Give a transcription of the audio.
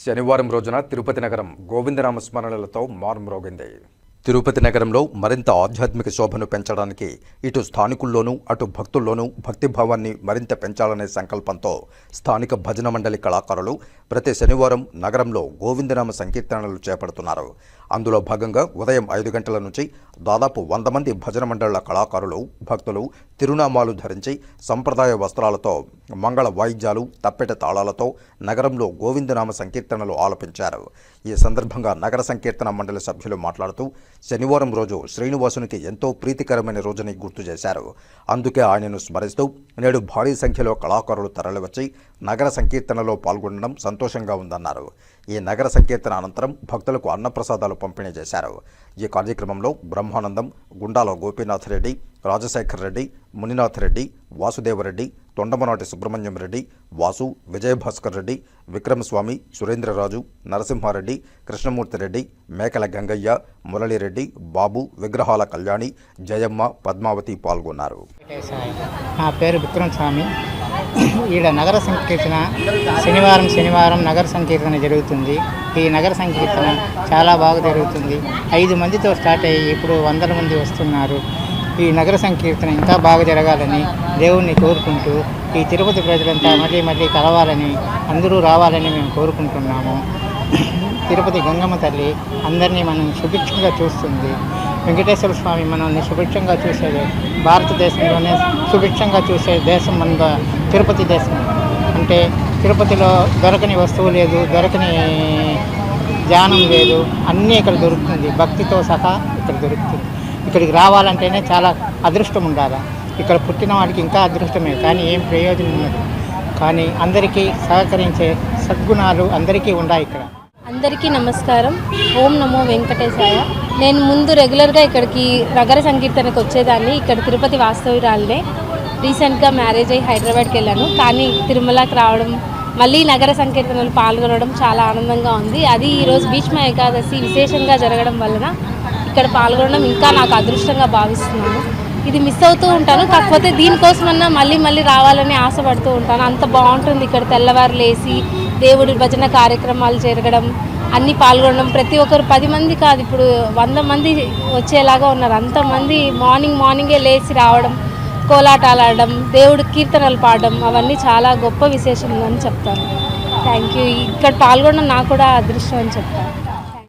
శనివారం రోజున తిరుపతి నగరం గోవిందనామ స్మరణలతో మారుమ్రోగింది. తిరుపతి నగరంలో మరింత ఆధ్యాత్మిక శోభను పెంచడానికి ఇటు స్థానికుల్లోనూ అటు భక్తుల్లోనూ భక్తిభావాన్ని మరింత పెంచాలనే సంకల్పంతో స్థానిక భజన మండలి కళాకారులు ప్రతి శనివారం నగరంలో గోవిందనామ సంకీర్తనలు చేపడుతున్నారు. అందులో భాగంగా ఉదయం ఐదు గంటల నుంచి దాదాపు వంద మంది భజన మండళ్ళ కళాకారులు భక్తులు తిరునామాలు ధరించి సంప్రదాయ వస్త్రాలతో మంగళ వాయిద్యాలు తప్పెట తాళాలతో నగరంలో గోవిందనామ సంకీర్తనలు ఆలపించారు. ఈ సందర్భంగా నగర సంకీర్తన మండలి సభ్యులు మాట్లాడుతూ శనివారం రోజు శ్రీనివాసునికి ఎంతో ప్రీతికరమైన రోజుని గుర్తు చేశారు. అందుకే ఆయనను స్మరిస్తూ నేడు భారీ సంఖ్యలో కళాకారులు తరలివచ్చి నగర సంకీర్తనలో పాల్గొనడం సంతోషంగా ఉందన్నారు. ఈ నగర సంకీర్తన అనంతరం భక్తులకు అన్నప్రసాదాలు పంపిణీ చేశారు. ఈ కార్యక్రమంలో బ్రహ్మానందం గుండాల గోపీనాథ్ రెడ్డి రాజశేఖర్ రెడ్డి మునినాథ్ రెడ్డి వాసుదేవరెడ్డి తొండమనాటి సుబ్రహ్మణ్యం రెడ్డి వాసు విజయభాస్కర్ రెడ్డి విక్రమస్వామి సురేంద్రరాజు నరసింహారెడ్డి కృష్ణమూర్తి రెడ్డి మేకల గంగయ్య మురళిరెడ్డి బాబు విగ్రహాల కళ్యాణి జయమ్మ పద్మావతి పాల్గొన్నారు. నా పేరు విక్రమ్ స్వామి ఈడ నగర సంకీర్తన శనివారం శనివారం నగర సంకీర్తన జరుగుతుంది. ఈ నగర సంకీర్తన చాలా బాగా జరుగుతుంది. ఐదు మందితో స్టార్ట్ అయ్యి ఇప్పుడు వందల మంది వస్తున్నారు. ఈ నగర సంకీర్తన ఇంకా బాగా జరగాలని దేవుణ్ణి కోరుకుంటూ ఈ తిరుపతి ప్రజలంతా మళ్ళీ మళ్ళీ కలవాలని అందరూ రావాలని మేము కోరుకుంటున్నాము. తిరుపతి గంగమ్మ తల్లి అందరినీ మనం సుభిక్షంగా చూస్తుంది. వెంకటేశ్వర స్వామి మనల్ని సుభిక్షంగా చూసేది భారతదేశంలోనే సుభిక్షంగా చూసే దేశం మన తిరుపతి దేశం. అంటే తిరుపతిలో దొరకని వస్తువు లేదు దొరకని ధ్యానం లేదు అన్నీ ఇక్కడ దొరుకుతుంది. భక్తితో సహా ఇక్కడ దొరుకుతుంది. ఇక్కడికి రావాలంటేనే చాలా అదృష్టం ఉండాలి? ఇక్కడ పుట్టిన వాడికి ఇంకా అదృష్టమే కానీ ఏం ప్రయోజనం లేదు కానీ అందరికీ సహకరించే సద్గుణాలు అందరికీ ఉన్నాయి ఇక్కడ. అందరికీ నమస్కారం. ఓం నమో వెంకటేశాయ. నేను ముందు రెగ్యులర్గా ఇక్కడికి నగర సంకీర్తనకు వచ్చేదాన్ని. ఇక్కడ తిరుపతి వాస్తవ్యురాలనే. రీసెంట్గా మ్యారేజ్ అయ్యి హైదరాబాద్కి వెళ్ళాను. కానీ తిరుమలకి రావడం మళ్ళీ నగర సంకీర్తనలు పాల్గొనడం చాలా ఆనందంగా ఉంది. అది ఈరోజు భీష్మ ఏకాదశి విశేషంగా జరగడం వలన ఇక్కడ పాల్గొనడం ఇంకా నాకు అదృష్టంగా భావిస్తున్నాను. ఇది మిస్ అవుతూ ఉంటాను. కాకపోతే దీనికోసమన్నా మళ్ళీ మళ్ళీ రావాలని ఆశపడుతూ ఉంటాను. అంత బాగుంటుంది ఇక్కడ తెల్లవారు లేసి దేవుడి భజన కార్యక్రమాలు జరగడం అన్నీ పాల్గొనడం. ప్రతి ఒక్కరు పది మంది కాదు ఇప్పుడు వంద మంది వచ్చేలాగా ఉన్నారు. అంతమంది మార్నింగ్ మార్నింగే లేచి రావడం కోలాటాలు ఆడడం దేవుడి కీర్తనలు పాడడం అవన్నీ చాలా గొప్ప విశేషం అని చెప్తాను. Thank you. ఇక్కడ పాల్గొనడం నాకు కూడా అదృష్టం అని చెప్తాను.